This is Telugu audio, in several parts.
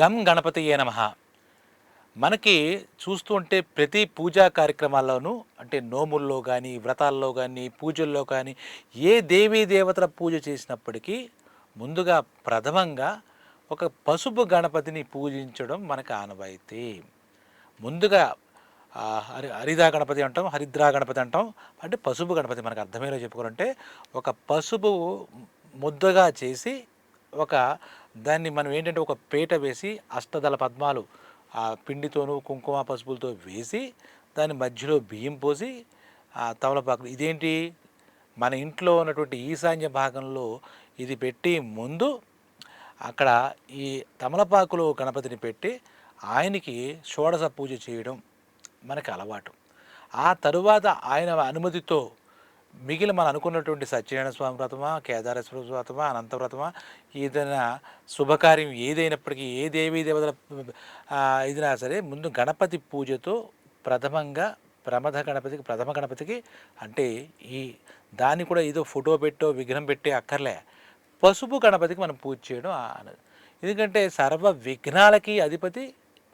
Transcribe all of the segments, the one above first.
గం గణపతియే నమ. మనకి చూస్తుంటే ప్రతి పూజా కార్యక్రమాల్లోనూ అంటే నోముల్లో కానీ వ్రతాల్లో కానీ పూజల్లో కానీ ఏ దేవీ దేవతల పూజ చేసినప్పటికీ ముందుగా ప్రథమంగా ఒక పసుపు గణపతిని పూజించడం మనకు ఆనవాయితీ. ముందుగా హరి హరిదా గణపతి అంటాం హరిద్రా గణపతి అంటాం అంటే పసుపు గణపతి మనకు అర్థమయ్యేలా చెప్పుకోవాలంటే ఒక పసుపు ముద్దగా చేసి ఒక దాన్ని మనం ఏంటంటే ఒక పీట వేసి అష్టదళ పద్మాలు ఆ పిండితోనూ కుంకుమ పసుపులతో వేసి దాని మధ్యలో బియ్యం పోసి ఆ తమలపాకులు ఇదేంటి? మన ఇంట్లో ఉన్నటువంటి ఈశాన్య భాగంలో ఇది పెట్టి ముందు అక్కడ ఈ తమలపాకులో గణపతిని పెట్టి ఆయనకి షోడశ పూజ చేయడం మనకి అలవాటు. ఆ తరువాత ఆయన అనుమతితో మిగిలిన మనం అనుకున్నటువంటి సత్యనారాయణ స్వామి వ్రతమా కేదారేశ్వర వ్రతమా అనంత వ్రతమా ఏదైనా శుభకార్యం ఏదైనప్పటికీ ఏ దేవీ దేవతల ఆ, ఇదినా సరే ముందు గణపతి పూజతో ప్రథమంగా ప్రమథ గణపతికి ప్రథమ గణపతికి అంటే ఈ దాన్ని కూడా ఏదో ఫోటో పెట్టో విగ్రహం పెట్టే అక్కర్లే. పసుపు గణపతికి మనం పూజ చేయడం ఆ- ఎందుకంటే సర్వ విఘ్నాలకి అధిపతి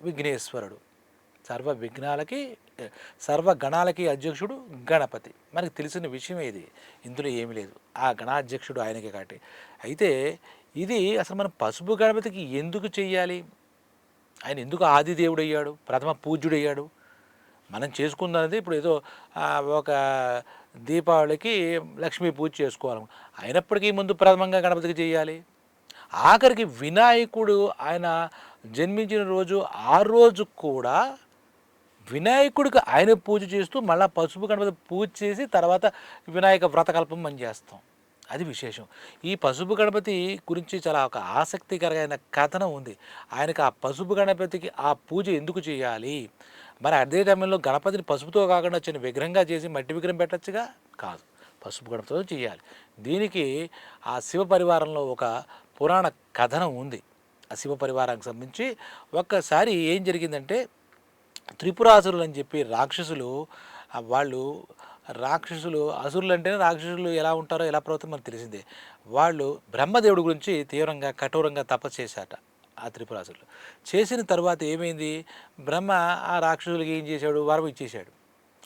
విఘ్నేశ్వరుడు. సర్వ విఘ్నాలకి సర్వ గణాలకి అధ్యక్షుడు గణపతి. మనకు తెలిసిన విషయం ఇది. ఇందులో ఏమీ లేదు. ఆ గణాధ్యక్షుడు ఆయనకే కాబట్టి. అయితే ఇది అసలు మనం పసుపు గణపతికి ఎందుకు చెయ్యాలి? ఆయన ఎందుకు ఆది దేవుడు అయ్యాడు ప్రథమ పూజ్యుడు అయ్యాడు మనం చేసుకుందనేది ఇప్పుడు ఏదో ఒక దీపావళికి లక్ష్మీ పూజ చేసుకోవాలి. అయినప్పటికీ ముందు ప్రథమంగా గణపతికి చేయాలి ఆఖరికి వినాయకుడు ఆయన జన్మించిన రోజు ఆ రోజు కూడా వినాయకుడికి ఆయన పూజ చేస్తూ మళ్ళీ పసుపు గణపతి పూజ చేసి తర్వాత వినాయక వ్రతకల్పం మనం చేస్తాం. అది విశేషం. ఈ పసుపు గణపతి గురించి చాలా ఒక ఆసక్తికరమైన కథనం ఉంది. ఆయనకు ఆ పసుపు గణపతికి ఆ పూజ ఎందుకు చేయాలి? మరి అదే టైంలో గణపతిని పసుపుతో కాకుండా చిన్న విగ్రహంగా చేసి మట్టి విగ్రహం పెట్టచ్చుగా? కాదు. పసుపు గణపతితో చేయాలి. దీనికి ఆ శివ పరివారంలో ఒక పురాణ కథనం ఉంది. ఆ శివ పరివారానికి సంబంధించి. ఒక్కసారి ఏం జరిగిందంటే త్రిపురాసురులు అని చెప్పి రాక్షసులు వాళ్ళు రాక్షసులు అసురులు అంటేనే రాక్షసులు ఎలా ఉంటారో ఎలా ప్రవర్తన మనకు తెలిసిందే. వాళ్ళు బ్రహ్మదేవుడి గురించి తీవ్రంగా కఠోరంగా తపస్సు చేశారట ఆ త్రిపురాసురులు. చేసిన తర్వాత ఏమైంది? బ్రహ్మ ఆ రాక్షసులకి ఏం చేశాడు? వరం ఇచ్చేశాడు.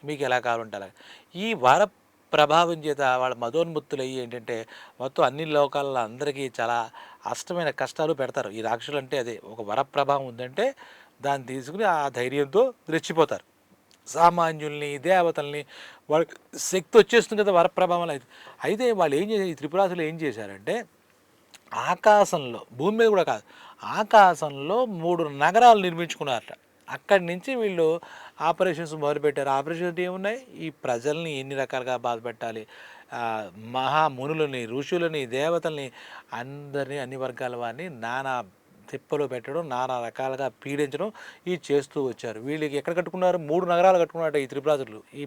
మీకు ఎలా కావాలంటే అలా. ఈ వర ప్రభావం చేత వాళ్ళ మదోన్ముక్తులు అయ్యి ఏంటంటే మొత్తం అన్ని లోకాలలో అందరికీ చాలా అష్టమైన కష్టాలు పెడతారు. ఈ రాక్షసులు అంటే అదే ఒక వర ప్రభావం ఉందంటే దాన్ని తీసుకుని ఆ ధైర్యంతో రెచ్చిపోతారు. సామాన్యుల్ని దేవతల్ని వాళ్ళకి శక్తి వచ్చేస్తుంది కదా వరప్రభావం అయితే. అయితే వాళ్ళు ఏం చేశారు? ఈ త్రిపురాసులు ఏం చేశారంటే ఆకాశంలో భూమి మీద కూడా కాదు ఆకాశంలో మూడు నగరాలు నిర్మించుకున్నారట. అక్కడి నుంచి వీళ్ళు ఆపరేషన్స్ మొదలుపెట్టారు. ఆపరేషన్స్ ఏమున్నాయి? ఈ ప్రజల్ని ఎన్ని రకాలుగా బాధ పెట్టాలి? మహామునులని ఋషులని దేవతల్ని అందరినీ అన్ని వర్గాల వారిని నానా తిప్పలు పెట్టడం నానా రకాలుగా పీడించడం ఈ చేస్తూ వచ్చారు. వీళ్ళకి ఎక్కడ కట్టుకున్నారు? మూడు నగరాలు కట్టుకున్నారట ఈ త్రిపురాజులు. ఈ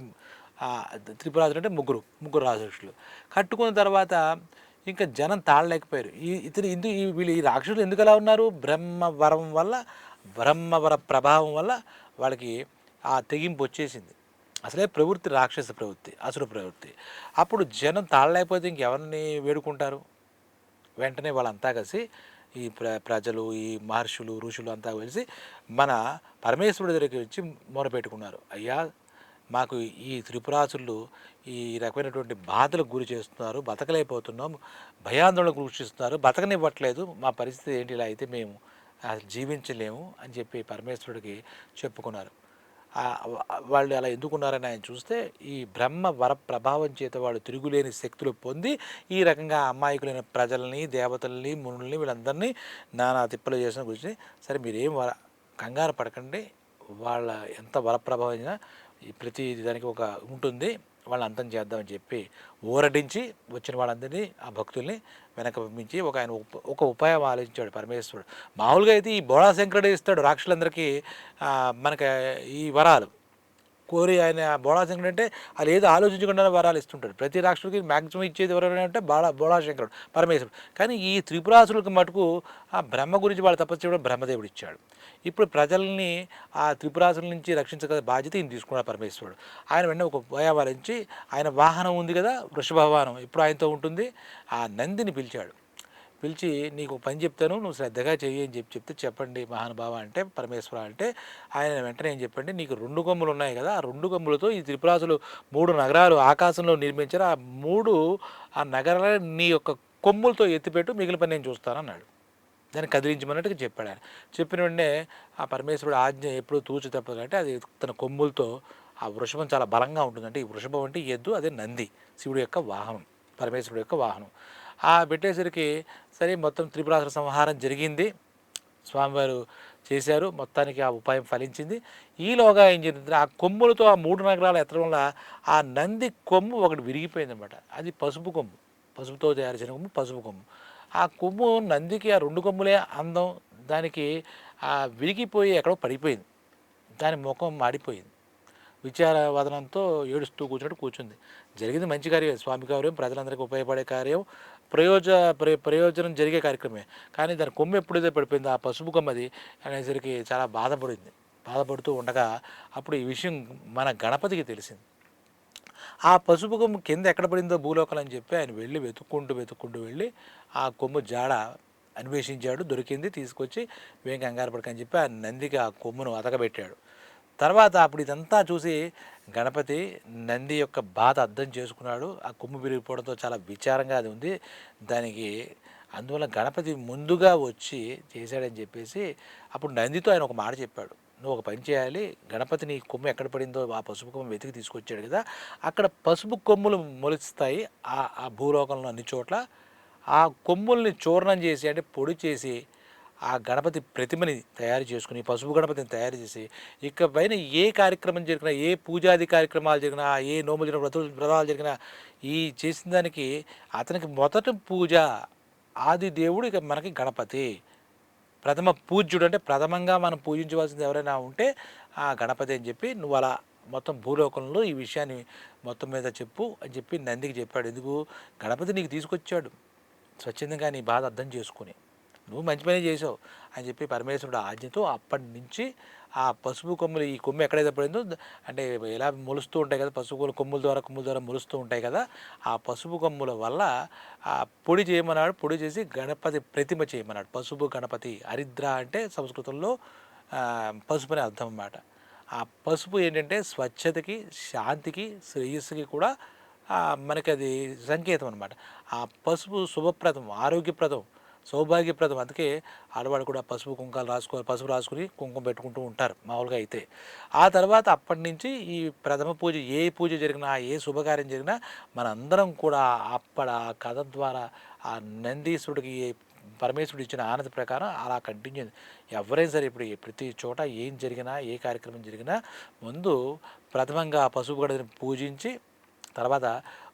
త్రిపురాజులు అంటే ముగ్గురు ముగ్గురు రాజులు కట్టుకున్న తర్వాత ఇంకా జనం తాళలేకపోయారు. ఈ ఇతరు ఇందు ఈ వీళ్ళు ఈ రాక్షసులు ఎందుకు ఎలా ఉన్నారు? బ్రహ్మవరం వల్ల బ్రహ్మవర ప్రభావం వల్ల వాళ్ళకి ఆ తెగింపు వచ్చేసింది. అసలే ప్రవృత్తి రాక్షస ప్రవృత్తి అసలు ప్రవృత్తి. అప్పుడు జనం తాళలేకపోతే ఇంకెవరిని వేడుకుంటారు? వెంటనే వాళ్ళంతా కలిసి ఈ ప్ర ప్రజలు ఈ మహర్షులు ఋషులు అంతా కలిసి మన పరమేశ్వరుడి దగ్గరికి వచ్చి మొరపెట్టుకున్నారు. అయ్యా మాకు ఈ త్రిపురాసులు ఈ రకమైనటువంటి బాధలకు గురి చేస్తున్నారు బతకలేకపోతున్నాం భయాందోళనకు గురి బతకనివ్వట్లేదు మా పరిస్థితి ఏంటి ఇలా అయితే మేము జీవించలేము అని చెప్పి పరమేశ్వరుడికి చెప్పుకున్నారు. వాళ్ళు అలా ఎందుకున్నారని ఆయన చూస్తే ఈ బ్రహ్మ వర ప్రభావం చేత వాళ్ళు తిరుగులేని శక్తులు పొంది ఈ రకంగా అమాయకులైన ప్రజల్ని దేవతల్ని మునుల్ని వీళ్ళందరినీ నానా తిప్పలు చేసిన గురించి సరే మీరేం వర కంగారు పడకండి. వాళ్ళ ఎంత వరప్రభావం అయినా ఈ ప్రతి దానికి ఒక ఉంటుంది. వాళ్ళని అంతం చేద్దామని చెప్పి ఊరడించి వచ్చిన వాళ్ళందరినీ ఆ భక్తుల్ని వెనక పంపించి ఒక ఆయన ఉప- ఒక ఉపాయం ఆలోచించాడు పరమేశ్వరుడు. మామూలుగా అయితే ఈ బోళా శంకరుడే ఇస్తాడు రాక్షసులందరికీ మనకి ఈ వరాలు. కోరి ఆయన బోళాశంకరుడు అంటే అది ఏదో ఆలోచించకుండా వరాలు ఇస్తుంటాడు ప్రతి రాక్షసుడికి మ్యాక్సిమం ఇచ్చేది ఎవరైనా అంటే బాళ బోళాశంకరుడు పరమేశ్వరుడు. కానీ ఈ త్రిపురాసులకు మటుకు ఆ బ్రహ్మ గురించి వాళ్ళు తపస్సు చేయడం బ్రహ్మదేవుడు ఇచ్చాడు. ఇప్పుడు ప్రజల్ని ఆ త్రిపురాసుల నుంచి రక్షించగల బాధ్యత ఈయన తీసుకున్నాడు పరమేశ్వరుడు. ఆయన వెంటనే ఒక ఉపాయాలించి ఆయన వాహనం ఉంది కదా వృషభ వాహనం ఇప్పుడు ఆయనతో ఉంటుంది? ఆ నందిని పిలిచాడు. పిలిచి నీకు పని చెప్తాను నువ్వు శ్రద్ధగా చెయ్యి అని చెప్పి చెప్తే చెప్పండి మహానుభావ అంటే పరమేశ్వర అంటే ఆయన వెంటనే ఏం చెప్పండి నీకు రెండు కొమ్ములు ఉన్నాయి కదా ఆ రెండు కొమ్ములతో ఈ త్రిపురాసులు మూడు నగరాలు ఆకాశంలో నిర్మించారు ఆ మూడు ఆ నగరాల నీ యొక్క కొమ్ములతో ఎత్తిపెట్టు మిగిలిన పని నేను చూస్తానన్నాడు. దాన్ని కదిలించమన్నట్టుగా చెప్పాడు ఆయన. చెప్పిన వెంటనే ఆ పరమేశ్వరుడు ఆజ్ఞ ఎప్పుడు తూచి తప్పదు అంటే అది తన కొమ్ములతో ఆ వృషభం చాలా బలంగా ఉంటుంది. అంటే ఈ వృషభం అంటే ఎద్దు అదే నంది శివుడి యొక్క వాహనం పరమేశ్వరుడు యొక్క వాహనం. ఆ పెట్టేసరికి సరే మొత్తం త్రిపురాసుర సంహారం జరిగింది. స్వామివారు చేశారు. మొత్తానికి ఆ ఉపాయం ఫలించింది. ఈలోగా ఏం జరిగింది ఆ కొమ్ములతో ఆ మూడు నగరాలు ఎత్తడం వల్ల ఆ నంది కొమ్ము ఒకటి విరిగిపోయిందన్నమాట. అది పసుపు కొమ్ము. పసుపుతో తయారు చేసిన కొమ్ము పసుపు కొమ్ము. ఆ కొమ్ము నందికి ఆ రెండు కొమ్ములే అందం. దానికి ఆ విరిగిపోయి ఎక్కడో పడిపోయింది. దాని ముఖం మాడిపోయింది. విచారవదనంతో ఏడుస్తూ కూర్చున్నట్టు కూర్చుంది. జరిగింది మంచి కార్యం స్వామి కార్యం ప్రజలందరికీ ఉపయోగపడే కార్యం ప్రయోజ ప్రయ ప్రయోజనం జరిగే కార్యక్రమే. కానీ దాని కొమ్ము ఎప్పుడైతే పడిపోయింది ఆ పసుపు కొమ్మది అనేసరికి చాలా బాధపడింది. బాధపడుతూ ఉండగా అప్పుడు ఈ విషయం మన గణపతికి తెలిసింది. ఆ పసుపు కొమ్ము కింద ఎక్కడ పడిందో భూలోకలు అని చెప్పి ఆయన వెళ్ళి వెతుక్కుంటూ వెతుక్కుంటూ వెళ్ళి ఆ కొమ్ము జాడ అన్వేషించాడు దొరికింది తీసుకొచ్చి వేం కంగారు పడకని చెప్పి ఆ నందికి ఆ కొమ్మును అతకబెట్టాడు. తర్వాత అప్పుడు ఇదంతా చూసి గణపతి నంది యొక్క బాధ అర్థం చేసుకున్నాడు. ఆ కొమ్ము విరిగిపోవడంతో చాలా విచారంగా అది ఉంది. దానికి అందువల్ల గణపతి ముందుగా వచ్చి చేశాడని చెప్పేసి అప్పుడు నందితో ఆయన ఒక మాట చెప్పాడు. నువ్వు ఒక పని చేయాలి. గణపతి నీ కొమ్ము ఎక్కడ పడిందో ఆ పసుపు కొమ్ము వెతికి తీసుకొచ్చాడు కదా. అక్కడ పసుపు కొమ్ములు మొలుస్తాయి ఆ ఆ భూలోకంలో అన్ని చోట్ల. ఆ కొమ్ముల్ని చూర్ణం చేసి అంటే పొడి చేసి ఆ గణపతి ప్రతిమని తయారు చేసుకుని పసుపు గణపతిని తయారు చేసి ఇక పైన ఏ కార్యక్రమం జరిగినా ఏ పూజాది కార్యక్రమాలు జరిగినా ఏ నోములు జరిగిన వ్రత వ్రతాలు జరిగినా ఈ చేసిన దానికి అతనికి మొదటి పూజ ఆది దేవుడు ఇక మనకి గణపతి. ప్రథమ పూజ్యుడు అంటే ప్రథమంగా మనం పూజించవలసింది ఎవరైనా ఉంటే ఆ గణపతి అని చెప్పి నువ్వు అలా మొత్తం భూలోకంలో ఈ విషయాన్ని మొత్తం మీద చెప్పు అని చెప్పి నందికి చెప్పాడు. ఎందుకు? గణపతి నీకు తీసుకొచ్చాడు. స్వచ్ఛందంగా నీ బాధ అర్థం చేసుకుని. నువ్వు మంచి పని చేసావు అని చెప్పి పరమేశ్వరుడు ఆజ్ఞతో అప్పటి నుంచి ఆ పసుపు కొమ్ములు ఈ కొమ్ము ఎక్కడైతే పడిందో అంటే ఎలా మొలుస్తూ ఉంటాయి కదా పసుపు కొమ్ముల ద్వారా కొమ్ముల ద్వారా మొలుస్తూ ఉంటాయి కదా ఆ పసుపు కొమ్ముల వల్ల ఆ పొడి చేయమన్నాడు పొడి చేసి గణపతి ప్రతిమ చేయమన్నాడు. పసుపు గణపతి హరిద్ర అంటే సంస్కృతంలో పసుపు అనే అర్థం అన్నమాట. ఆ పసుపు ఏంటంటే స్వచ్ఛతకి శాంతికి శ్రేయస్సుకి కూడా మనకి అది సంకేతం అనమాట ఆ పసుపు శుభప్రదం ఆరోగ్యప్రదం. సౌభాగ్యప్రదం. అందుకే ఆడవాళ్ళు కూడా పసుపు కుంకాలు రాసుకో పసుపు రాసుకుని కుంకుమ పెట్టుకుంటూ ఉంటారు మామూలుగా అయితే. ఆ తర్వాత అప్పటి నుంచి ఈ ప్రథమ పూజ ఏ పూజ జరిగినా ఏ శుభకార్యం జరిగినా మనందరం కూడా అప్పడ ఆ కథ ద్వారా ఆ నందీశ్వరుడికి పరమేశ్వరుడు ఇచ్చిన ఆనంద ప్రకారం అలా కంటిన్యూ ఎవరైనా సరే ఇప్పుడు ప్రతి చోట ఏం జరిగినా ఏ కార్యక్రమం జరిగినా ముందు ప్రథమంగా ఆ పసుపు గడని పూజించి తర్వాత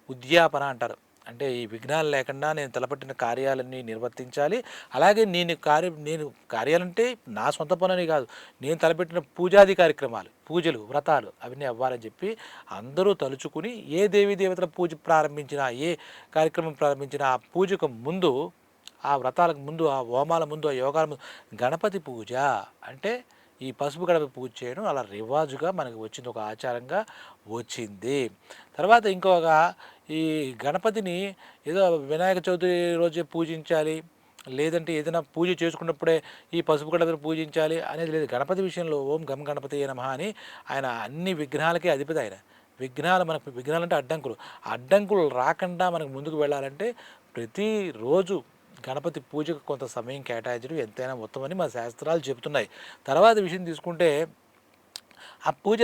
ఉద్యాపన అంటారు. అంటే ఈ విఘ్నాలు లేకుండా నేను తలపట్టిన కార్యాలన్నీ నిర్వర్తించాలి. అలాగే నేను కార్య నేను కార్యాలంటే నా సొంత పనులని కాదు. నేను తలపెట్టిన పూజాది కార్యక్రమాలు పూజలు వ్రతాలు అవన్నీ అవ్వాలని చెప్పి అందరూ తలుచుకుని ఏ దేవీ దేవతల పూజ ప్రారంభించినా ఏ కార్యక్రమం ప్రారంభించినా ఆ పూజకు ముందు ఆ వ్రతాలకు ముందు ఆ హోమాల ముందు ఆ యోగాల ముందు గణపతి పూజ అంటే ఈ పసుపు గడప పూజ చేయడం అలా రివాజుగా మనకి వచ్చింది ఒక ఆచారంగా వచ్చింది. తర్వాత ఇంకొక ఈ గణపతిని ఏదో వినాయక చవితి రోజే పూజించాలి లేదంటే ఏదైనా పూజ చేసుకున్నప్పుడే ఈ పసుపు గణపతిని పూజించాలి అనేది లేదు. గణపతి విషయంలో ఓం గం గణపతి నమ అని ఆయన అన్ని విఘ్నాలకే అధిపతి ఆయన. విఘ్నాలు మనకు విఘ్నాలు అంటే అడ్డంకులు. అడ్డంకులు రాకుండా మనకు ముందుకు వెళ్ళాలంటే ప్రతిరోజు గణపతి పూజకు కొంత సమయం కేటాయించడం ఎంతైనా ఉత్తమని మా శాస్త్రాలు చెబుతున్నాయి. తర్వాత విషయం తీసుకుంటే ఆ పూజ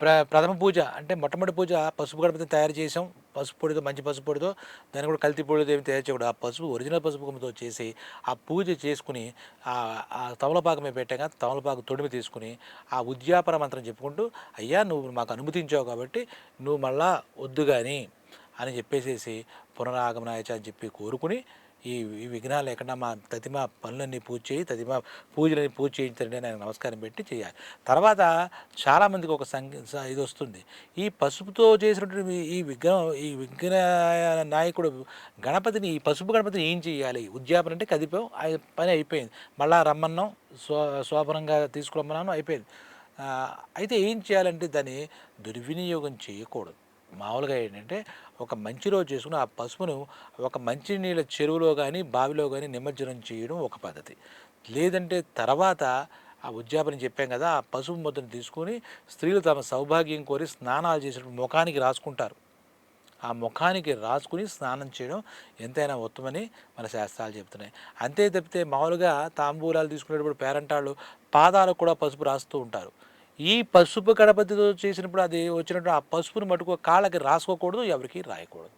ప్ర ప్రథమ పూజ అంటే మొట్టమొదటి పూజ పసుపు గణపతిని తయారు చేసాం పసుపు పొడితో మంచి పసుపు పొడితో దాన్ని కూడా కల్తీ పొడితో ఏమి తయారు చేయకూడదు. ఆ పసుపు ఒరిజినల్ పసుపు కొమ్మతో చేసి ఆ పూజ చేసుకుని ఆ తమలపాకు మేము పెట్టాక తమలపాకు తొడిమి తీసుకుని ఆ ఉద్యాపన మంత్రం చెప్పుకుంటూ అయ్యా నువ్వు మాకు అనుమతించావు కాబట్టి నువ్వు మళ్ళా వద్దు కానీ అని చెప్పేసేసి పునరాగమనాయచ అని చెప్పి కోరుకుని ఈ ఈ విఘ్నాలు లేకుండా మా తదిమ పనులన్నీ పూజ చేయి తదిమ పూజలన్నీ పూజ చేయించండి అని ఆయన నమస్కారం పెట్టి చేయాలి. తర్వాత చాలామందికి ఒక సంఖ్య స- ఇది వస్తుంది. ఈ పసుపుతో చేసినటువంటి ఈ విగ్రహం ఈ విఘ్న నాయకుడు గణపతిని ఈ పసుపు గణపతిని ఏం చేయాలి? ఉద్యాపన అంటే కదిపాం పని అయిపోయింది. మళ్ళా రమ్మన్నాం స్వ శోభనంగా తీసుకురమ్మన్నాను అయిపోయింది. అయితే ఏం చేయాలంటే దాన్ని దుర్వినియోగం చేయకూడదు. మామూలుగా ఏంటంటే ఒక మంచి రోజు చేసుకుని ఆ పసుపును ఒక మంచి నీళ్ళ చెరువులో కానీ బావిలో కానీ నిమజ్జనం చేయడం ఒక పద్ధతి. లేదంటే తర్వాత ఆ ఉద్యాపన చెప్పాం కదా ఆ పసుపు ముద్దను తీసుకొని స్త్రీలు తమ సౌభాగ్యం కోరి స్నానాలు చేసినప్పుడు ముఖానికి రాసుకుంటారు. ఆ ముఖానికి రాసుకుని స్నానం చేయడం ఎంతైనా ఉత్తమని మన శాస్త్రాలు చెప్తున్నాయి అంతే తప్పితే మామూలుగా తాంబూలాలు తీసుకునేటప్పుడు పేరంటాళ్ళు పాదాలకు కూడా పసుపు రాస్తూ ఉంటారు. ఈ పసుపు గణపతితో చేసినప్పుడు అది వచ్చినప్పుడు ఆ పసుపుని మటుకు కాళ్ళకి రాసుకోకూడదు ఎవరికి రాయకూడదు.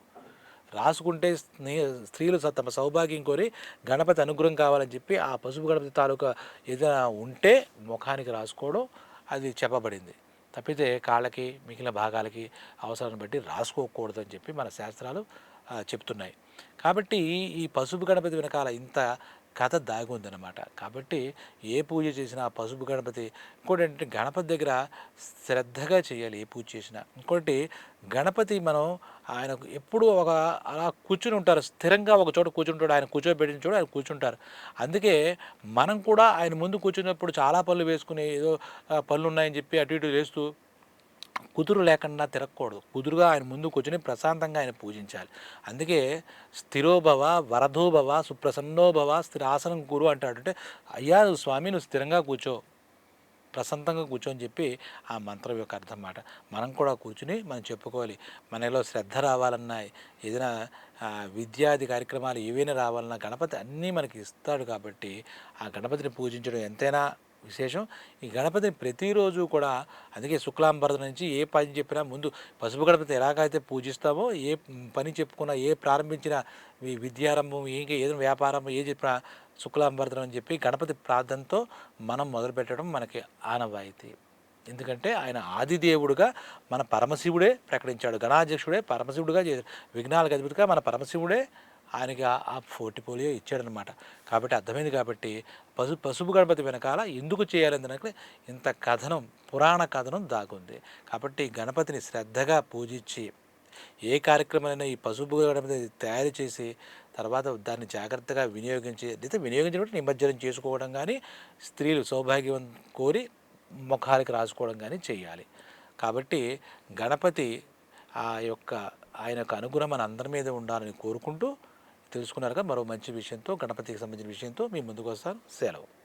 రాసుకుంటే స్త్రీలు తమ సౌభాగ్యం కోరి గణపతి అనుగ్రహం కావాలని చెప్పి ఆ పసుపు గణపతి తాలూకా ఏదైనా ఉంటే ముఖానికి రాసుకోవడం అది చెప్పబడింది. తప్పితే కాళ్ళకి మిగిలిన భాగాలకి అవసరాన్ని బట్టి రాసుకోకూడదు అని చెప్పి మన శాస్త్రాలు చెప్తున్నాయి. కాబట్టి ఈ పసుపు గణపతి వెనకాల ఇంత కథ దాగి ఉందన్నమాట కాబట్టి ఏ పూజ చేసినా పసుపు గణపతి ఇంకోటి ఏంటంటే గణపతి దగ్గర శ్రద్ధగా చేయాలి ఏ పూజ చేసినా. ఇంకోటి గణపతి మనం ఆయన ఎప్పుడూ ఒక అలా కూర్చుని ఉంటారు స్థిరంగా ఒక చోట కూర్చుంటాడు ఆయన కూర్చోబెట్టిన చోట ఆయన కూర్చుంటారు. అందుకే మనం కూడా ఆయన ముందు కూర్చున్నప్పుడు చాలా పళ్ళు వేసుకుని ఏదో పళ్ళు ఉన్నాయని చెప్పి అటు ఇటు వేస్తూ కుదురు లేకుండా తిరగకూడదు. కుదురుగా ఆయన ముందు కూర్చొని ప్రశాంతంగా ఆయన పూజించాలి. అందుకే స్థిరోభవ వరధోభవ సుప్రసన్నోభవ స్థిరాసనం గురు అంటాడు. అంటే అయ్యా స్వామి నువ్వు స్థిరంగా కూర్చో. ప్రశాంతంగా కూర్చోని చెప్పి ఆ మంత్రం యొక్క అర్థం మాట మనం కూడా కూర్చుని మనం చెప్పుకోవాలి. మనలో శ్రద్ధ రావాలన్నా ఏదైనా విద్యాది కార్యక్రమాలు ఏవైనా రావాలన్నా గణపతి అన్నీ మనకి ఇస్తాడు కాబట్టి ఆ గణపతిని పూజించడం ఎంతైనా విశేషం. ఈ గణపతిని ప్రతిరోజు కూడా అందుకే శుక్లాంబరద నుంచి ఏ పని చెప్పినా ముందు పసుపు గణపతి ఎలాగైతే పూజిస్తామో ఏ పని చెప్పుకున్నా ఏ ప్రారంభించిన ఈ విద్యారంభం ఇంకా ఏదైనా వ్యాపారం ఏ చెప్పినా శుక్లాంబరదనం అని చెప్పి గణపతి ప్రార్థనతో మనం మొదలుపెట్టడం మనకి ఆనవాయితీ. ఎందుకంటే ఆయన ఆదిదేవుడుగా మన పరమశివుడే ప్రకటించాడు. గణాధ్యక్షుడే పరమశివుడుగా చేశాడు. విఘ్నాలకు అధిపతిగా మన పరమశివుడే ఆయనకి ఆ- పోర్టిపోలియో ఇచ్చాడనమాట కాబట్టి అర్థమైంది కాబట్టి పసు పసుపు గణపతి వెనకాల ఎందుకు చేయాలంటే ఇంత కథనం పురాణ కథనం దాగుంది. కాబట్టి గణపతిని శ్రద్ధగా పూజించి ఏ కార్యక్రమాలైనా ఈ పసుపు గణపతి తయారు చేసి తర్వాత దాన్ని జాగ్రత్తగా వినియోగించి అయితే వినియోగించడం నిమజ్జనం చేసుకోవడం కానీ స్త్రీలు సౌభాగ్యం కోరి ముఖాలకి రాసుకోవడం కానీ చేయాలి కాబట్టి గణపతి ఆ యొక్క ఆయన యొక్క అనుగ్రహం మన అందరి మీద ఉండాలని కోరుకుంటూ తెలుసుకున్నారుగా మరో మంచి విషయంతో గణపతికి సంబంధించిన విషయంతో మీ ముందుకు వస్తాను. సెలవు.